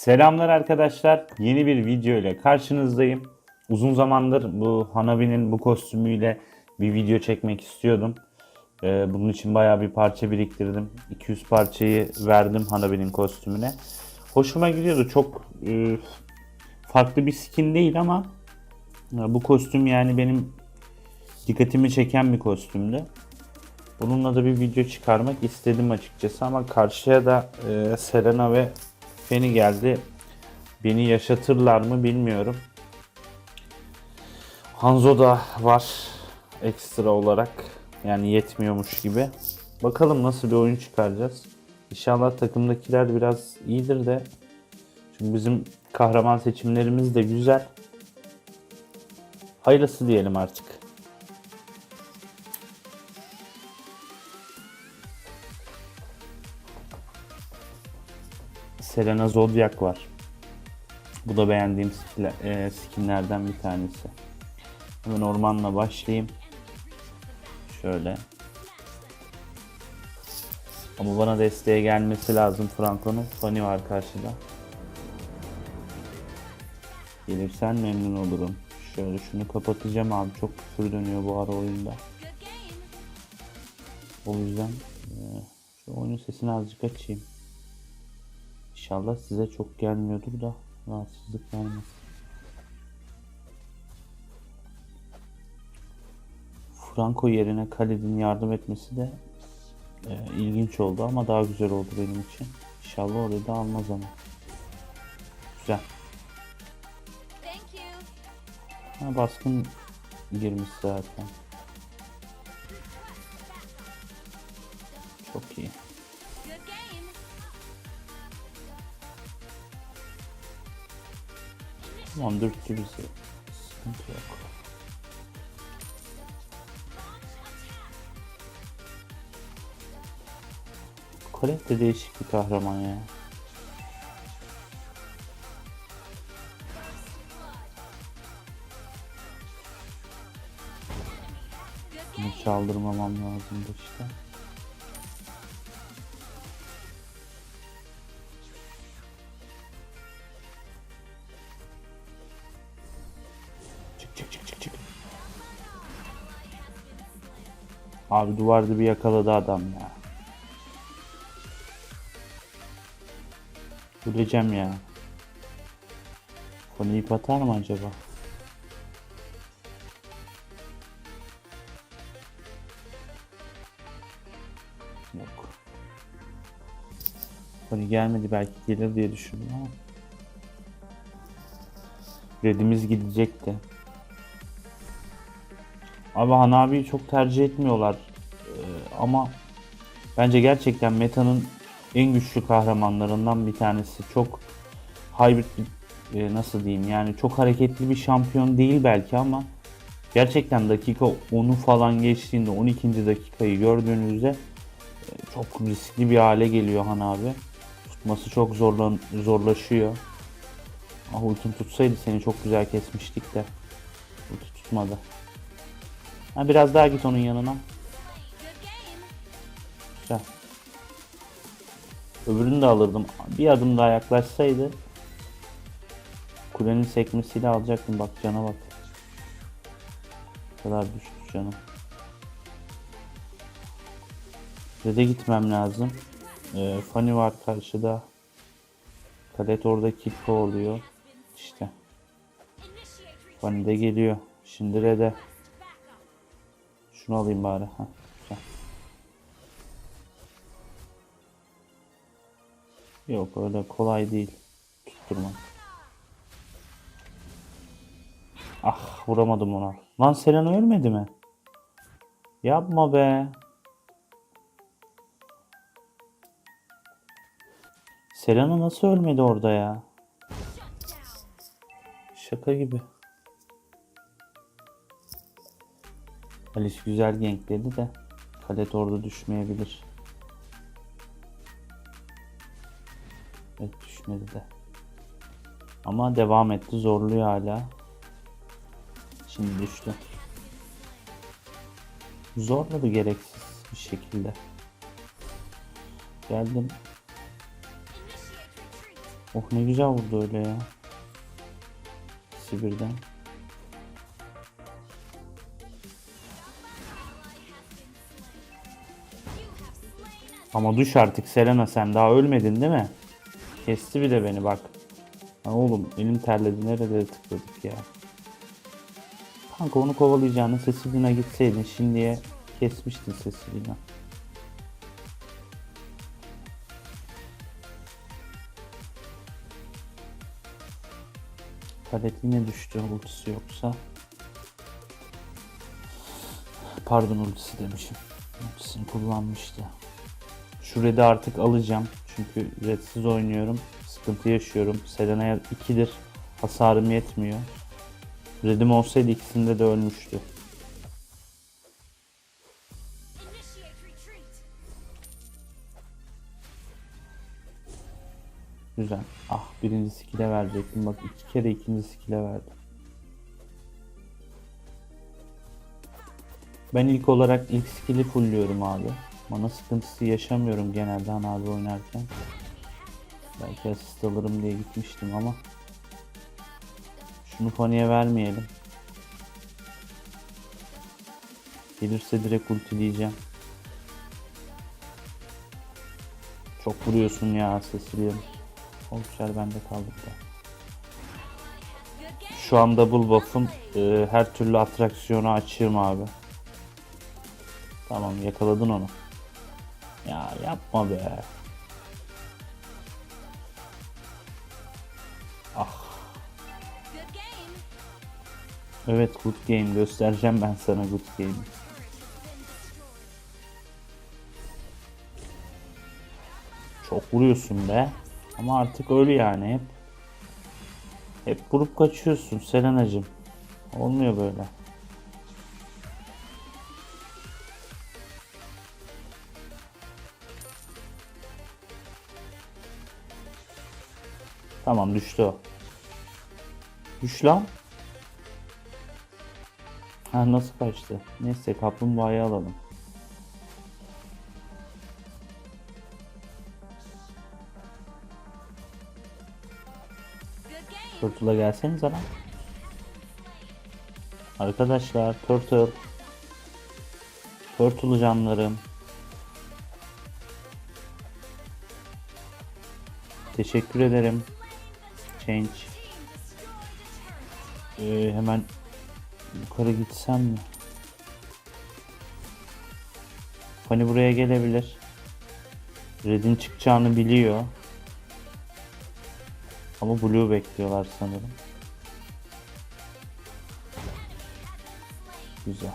Selamlar arkadaşlar. Yeni bir video ile karşınızdayım. Uzun zamandır bu Hanabi'nin bu kostümüyle bir video çekmek istiyordum. Ee, bunun için bayağı bir parça biriktirdim. 200 parçayı verdim Hanabi'nin kostümüne. Hoşuma gidiyordu. Çok e, farklı bir skin değil ama e, bu kostüm yani benim dikkatimi çeken bir kostümdü. Bununla da bir video çıkarmak istedim açıkçası ama karşıya da e, Selena ve Feni geldi. Beni yaşatırlar mı bilmiyorum. Hanzo da var ekstra olarak. Yani yetmiyormuş gibi. Bakalım nasıl bir oyun çıkaracağız. İnşallah takımdakiler biraz iyidir de. Çünkü bizim kahraman seçimlerimiz de güzel. Hayırlısı diyelim artık. Selena Zodiac var. Bu da beğendiğim e, skinlerden bir tanesi. Hemen ormanla başlayayım. Şöyle. Ama bana desteğe gelmesi lazım Franco'nun. Fanny var karşıda. Gelirsen memnun olurum. Şöyle şunu kapatacağım abi. Çok küfür dönüyor bu ara oyunda. O yüzden e, şu oyunun sesini azıcık açayım. İnşallah size çok gelmiyordur da rahatsızlık vermez. Franco yerine Khalid'in yardım etmesi de e, ilginç oldu ama daha güzel oldu benim için. İnşallah orayı da almaz ama. Güzel. Ha, baskın girmiş zaten. Tamam dürttü bizi. Sıkıntı yok. Colette de değişik bir kahraman ya. Bunu çaldırmamam lazımdı işte. Abi duvarda bir yakaladı adam ya. Öleceğim ya. Konu ip atar mı acaba? Yok. Konu gelmedi belki gelir diye düşündüm ama. Redimiz gidecekti. Abi Hanabi'yi çok tercih etmiyorlar. Ee, ama bence gerçekten metanın en güçlü kahramanlarından bir tanesi. Çok hybrid bir, e, nasıl diyeyim yani çok hareketli bir şampiyon değil belki ama gerçekten dakika 10'u falan geçtiğinde 12. dakikayı gördüğünüzde e, çok riskli bir hale geliyor Han abi. Tutması çok zorlan zorlaşıyor. Ah ultim tutsaydı seni çok güzel kesmiştik de. Ulti tutmadı. Ha, biraz daha git onun yanına. Güzel. Öbürünü de alırdım. Bir adım daha yaklaşsaydı kulenin sekmesiyle alacaktım. Bak cana bak. Ne kadar düştü canım. Red'e gitmem lazım. Ee, Fanny var karşıda. Kadet orada kill oluyor. İşte. Fanny de geliyor. Şimdi Red'e. Şunu alayım bari. Heh. Yok öyle kolay değil. Tutturmak. Ah vuramadım ona. Lan Selena ölmedi mi? Yapma be. Selena nasıl ölmedi orada ya? Şaka gibi. Alice güzel gankledi de Kadet orada düşmeyebilir. Evet düşmedi de. Ama devam etti zorluyor hala. Şimdi düştü. Zorladı gereksiz bir şekilde. Geldim. Oh ne güzel vurdu öyle ya. Sibir'den. Ama düş artık Selena sen daha ölmedin değil mi? Kesti bir de beni bak. Ha oğlum elim terledi nerede tıkladık ya. Kanka onu kovalayacağını Cecily'ne gitseydin şimdiye kesmiştin Cecily'ne. Palet yine düştü ultisi yoksa. Pardon ultisi demişim. Ultisini kullanmıştı. Şu red'i artık alacağım. Çünkü redsiz oynuyorum. Sıkıntı yaşıyorum. Selena'ya 2'dir. Hasarım yetmiyor. Red'im olsaydı ikisinde de ölmüştü. Güzel. Ah birinci skill'e verecektim. Bak iki kere ikinci skill'e verdim. Ben ilk olarak ilk skill'i fullliyorum abi. Mana sıkıntısı yaşamıyorum genelde abi oynarken. Belki asist alırım diye gitmiştim ama. Şunu Fanny'e vermeyelim. Gelirse direkt ultileyeceğim. Çok vuruyorsun ya Cecilia'm. O güzel bende kaldı da. Şu an double buff'ım e, her türlü atraksiyonu açığım abi. Tamam yakaladın onu. Ya yapma be. Ah game. evet good game göstereceğim ben sana good game'i. Çok vuruyorsun be. Ama artık öl yani hep. Hep vurup kaçıyorsun Selena'cığım. Olmuyor böyle. Tamam düştü o. Düş lan. Ha nasıl kaçtı? Neyse kaplumbağayı alalım. Turtle'a gelsenize lan. Arkadaşlar Turtle. Turtle canlarım. Teşekkür ederim. Change. Ee, hemen yukarı gitsem mi? Fanny buraya gelebilir. Red'in çıkacağını biliyor. Ama Blue bekliyorlar sanırım. Güzel.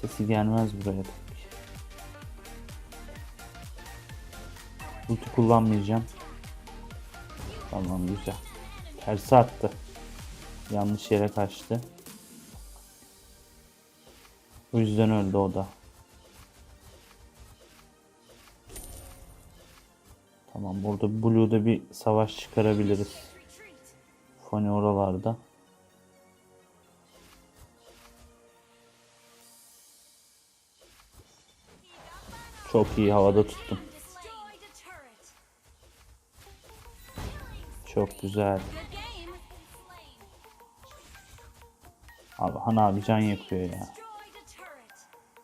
Sesi gelmez buraya tabii. Ulti kullanmayacağım. Tamam güzel. Tersi attı. Yanlış yere kaçtı. O yüzden öldü o da. Tamam burada Blue'da bir savaş çıkarabiliriz. Fani oralarda. Çok iyi havada tuttum. Çok güzel. Abi Han abi can yakıyor ya.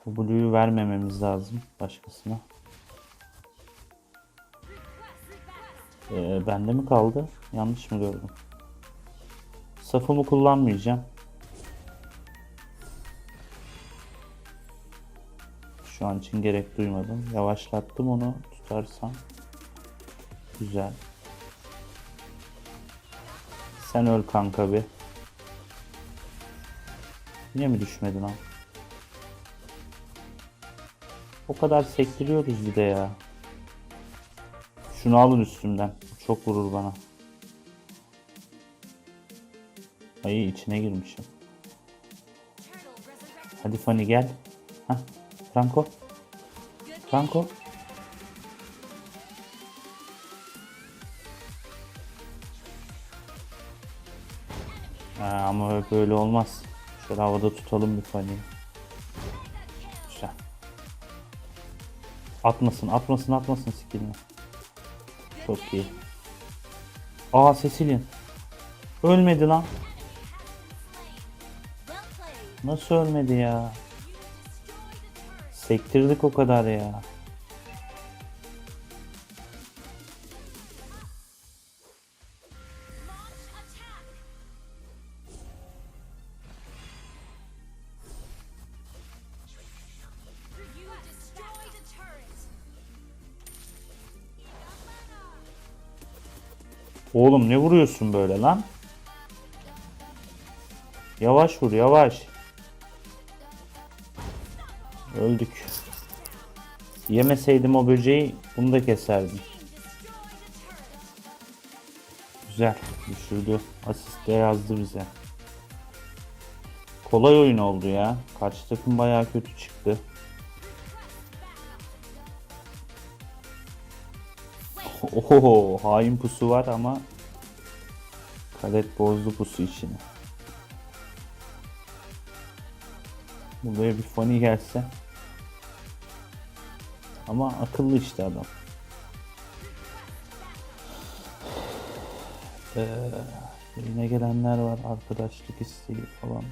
Bu Blue'yu vermememiz lazım başkasına. Ee, bende mi kaldı? Yanlış mı gördüm? Safımı kullanmayacağım. Şu an için gerek duymadım. Yavaşlattım onu tutarsam. Güzel. Sen öl kanka bir. Yine mi düşmedin ha? O kadar sektiriyoruz bir de ya. Şunu alın üstümden. Çok vurur bana. Ay içine girmişim. Hadi Fanny gel. Hah. Franco. Franco. Ama böyle olmaz. Şöyle havada tutalım bir Fanny'yi. Güzel. Atmasın, atmasın, atmasın skillini. Çok iyi. Aa Cecilian. Ölmedi lan. Nasıl ölmedi ya? Sektirdik o kadar ya. Oğlum ne vuruyorsun böyle lan? Yavaş vur yavaş. Öldük. Yemeseydim o böceği bunu da keserdim. Güzel. Düşürdü. Asist de yazdı bize. Kolay oyun oldu ya. Karşı takım bayağı kötü çıktı. Oho hain pusu var ama Kadet bozdu pusu içini. Buraya bir fani gelse. Ama akıllı işte adam. Ee, yine gelenler var. Arkadaşlık isteği falan.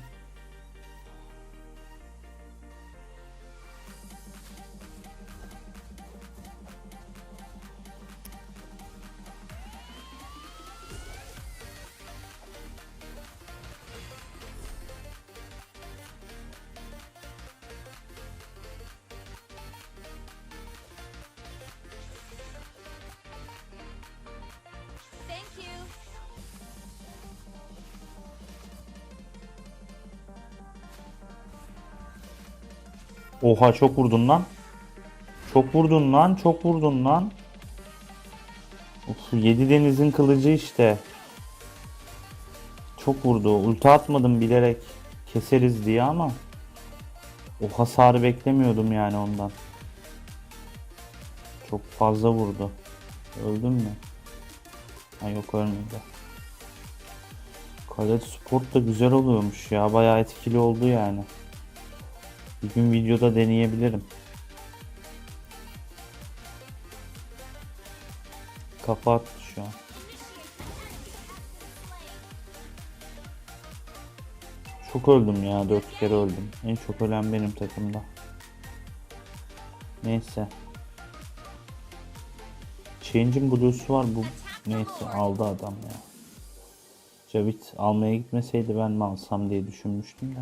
Oha çok vurdun lan. Çok vurdun lan. Çok vurdun lan. Of, yedi denizin kılıcı işte. Çok vurdu. Ulti atmadım bilerek keseriz diye ama o hasarı beklemiyordum yani ondan. Çok fazla vurdu. Öldün mü? Ha yok ölmedi. Kalet Sport da güzel oluyormuş ya. Bayağı etkili oldu yani. Bir gün videoda deneyebilirim. Kafa attı şu an. Çok öldüm ya. Dört kere öldüm. En çok ölen benim takımda. Neyse. Change'in blue'su var bu. Neyse aldı adam ya. Cavit almaya gitmeseydi ben mi alsam diye düşünmüştüm de.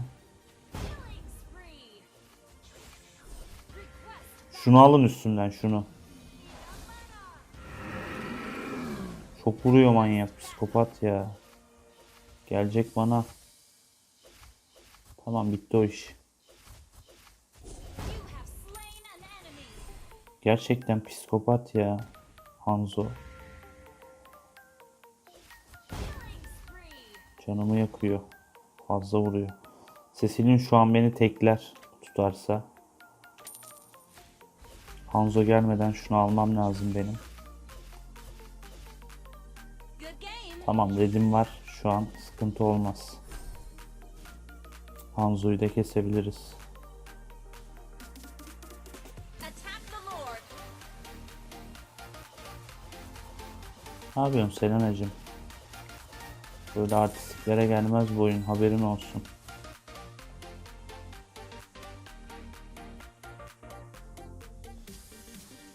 Şunu alın üstümden şunu. Çok vuruyor manyak psikopat ya. Gelecek bana. Tamam bitti o iş. Gerçekten psikopat ya. Hanzo. Canımı yakıyor. Fazla vuruyor. Cecil'in şu an beni tekler tutarsa. Hanzo gelmeden şunu almam lazım benim. Tamam redim var. Şu an sıkıntı olmaz. Hanzo'yu da kesebiliriz. Ne yapıyorsun Selena'cığım? Böyle artistliklere gelmez bu oyun. Haberin olsun.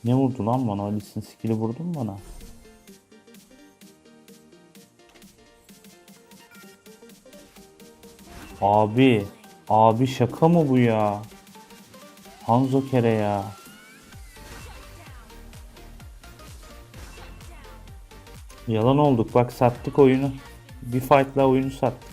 Ne vurdu lan bana? Alice'in skill'i vurdu mu bana? Abi. Abi şaka mı bu ya? Hanzo kere ya. Yalan olduk. Bak sattık oyunu. Bir fight'la oyunu sattık.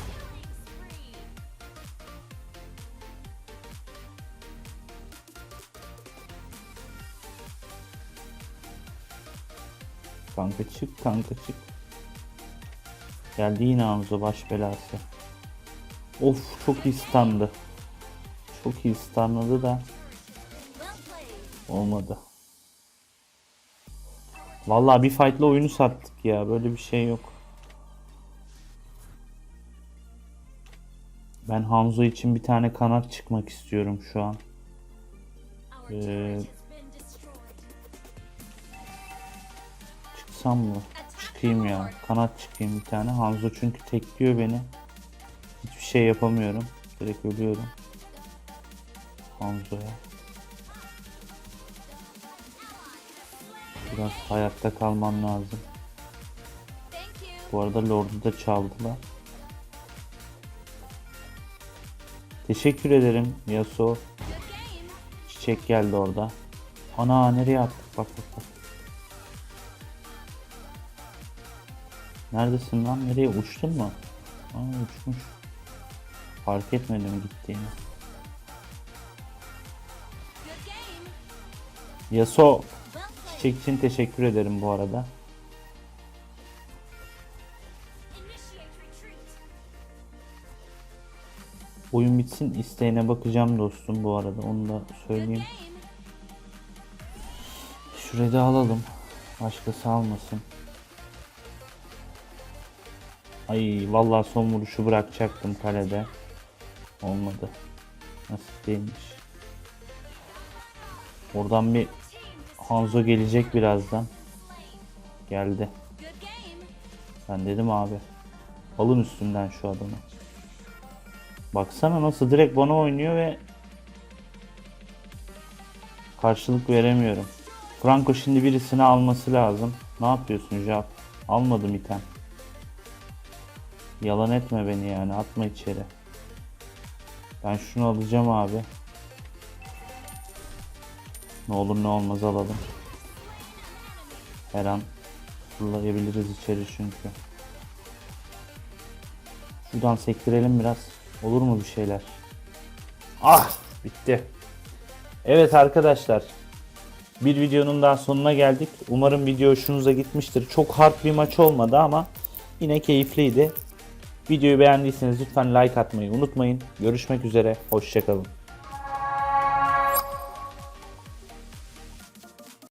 Kanka çık kanka çık. Geldi yine Hanzo baş belası. Of çok iyi standı. Çok iyi standladı da olmadı. Vallahi bir fight'la oyunu sattık ya. Böyle bir şey yok. Ben Hanzo için bir tane kanat çıkmak istiyorum şu an. Ee, çıksam mı? Çıkayım ya. Kanat çıkayım bir tane. Hanzo çünkü tekliyor beni. Hiçbir şey yapamıyorum. Direkt ölüyorum. Hanzo'ya. Biraz hayatta kalmam lazım. Bu arada Lord'u da çaldılar. Teşekkür ederim Yasuo. Çiçek geldi orada. Ana nereye attık bak bak bak. Neredesin lan? Nereye uçtun mu? Aa uçmuş. Fark etmedim gittiğini. Played. çiçek için teşekkür ederim bu arada. Oyun bitsin isteğine bakacağım dostum bu arada onu da söyleyeyim. game. Şurayı da alalım. Başkası almasın. Ay vallahi son vuruşu bırakacaktım kalede. Olmadı. Nasip değilmiş. Oradan bir Hanzo gelecek birazdan. Geldi. Ben dedim abi. Alın üstünden şu adamı. Baksana nasıl direkt bana oynuyor ve karşılık veremiyorum. Franco şimdi birisini alması lazım. Ne yapıyorsun Jap? Almadım item. Yalan etme beni yani atma içeri. Ben şunu alacağım abi. Ne olur ne olmaz alalım. Her an fırlayabiliriz içeri çünkü. Şuradan sektirelim biraz. Olur mu bir şeyler? Ah! Bitti. Evet arkadaşlar. Bir videonun daha sonuna geldik. Umarım video hoşunuza gitmiştir. Çok hard bir maç olmadı ama yine keyifliydi. Videoyu beğendiyseniz lütfen like atmayı unutmayın. Görüşmek üzere. Hoşçakalın.